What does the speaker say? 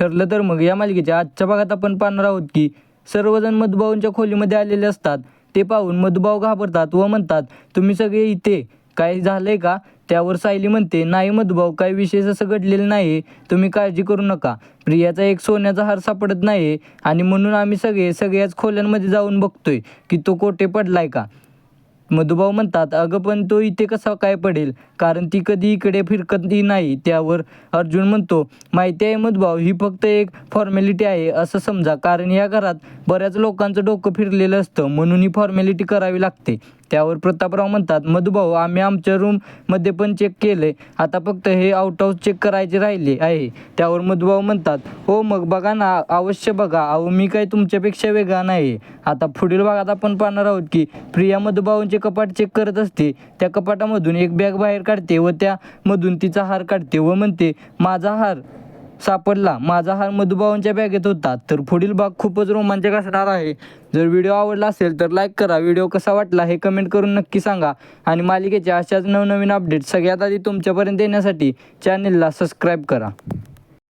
ठरलं तर मग या मालिकेच्या आजच्या भागात आपण पाहणार आहोत की सर्वजण मधुभाऊंच्या खोलीमध्ये आलेले असतात. ते पाहून मधुभाऊ घाबरतात व म्हणतात तुम्ही सगळे इथे? काय झालंय का? त्यावर सायली म्हणते नाही मधुभाऊ काही विशेष असं घडलेलं नाही तुम्ही काळजी करू नका. प्रियाचा एक सोन्याचा हार सापडत नाही आणि म्हणून आम्ही सगळे सगळ्याच खोल्यांमध्ये जाऊन बघतोय की तो कोठे पडलाय का? मधुभाऊ म्हणतात अगं पण तो इथे कसा काय पडेल? कारण ती कधी इकडे फिरकतही नाही. त्यावर अर्जुन म्हणतो माहिती आहे मधुभाऊ ही फक्त एक फॉर्मॅलिटी आहे असं समजा. कारण या घरात बऱ्याच लोकांचं डोकं फिरलेलं असतं म्हणून ही फॉर्मॅलिटी करावी लागते. त्यावर प्रतापराव म्हणतात मधुभाऊ आम्ही आमच्या रूममध्ये पण चेक केले. आता फक्त हे आउट हाऊस चेक करायचे राहिले आहे. त्यावर मधुभाऊ म्हणतात हो मग बघा ना अवश्य बघा. अहो मी काय तुमच्यापेक्षा वेगळा नाही आता पुढील भागात आपण पाहणार आहोत की प्रिया मधुभाऊंचे कपाट चेक करत असते. त्या कपाटामधून एक बॅग बाहेर काढते व त्यामधून तिचा हार काढते व म्हणते माझा हार सापडला. माझा हार मधुबावांच्या बॅगेत होता. तर पुढील भाग खूपच रोमांचक असणार आहे. जर व्हिडिओ आवडला असेल तर लाईक करा. व्हिडिओ कसा वाटला हे कमेंट करून नक्की सांगा. आणि मालिकेच्या अशाच नवनवीन अपडेट सगळ्यात आधी तुमच्यापर्यंत येण्यासाठी चॅनेलला सबस्क्राईब करा.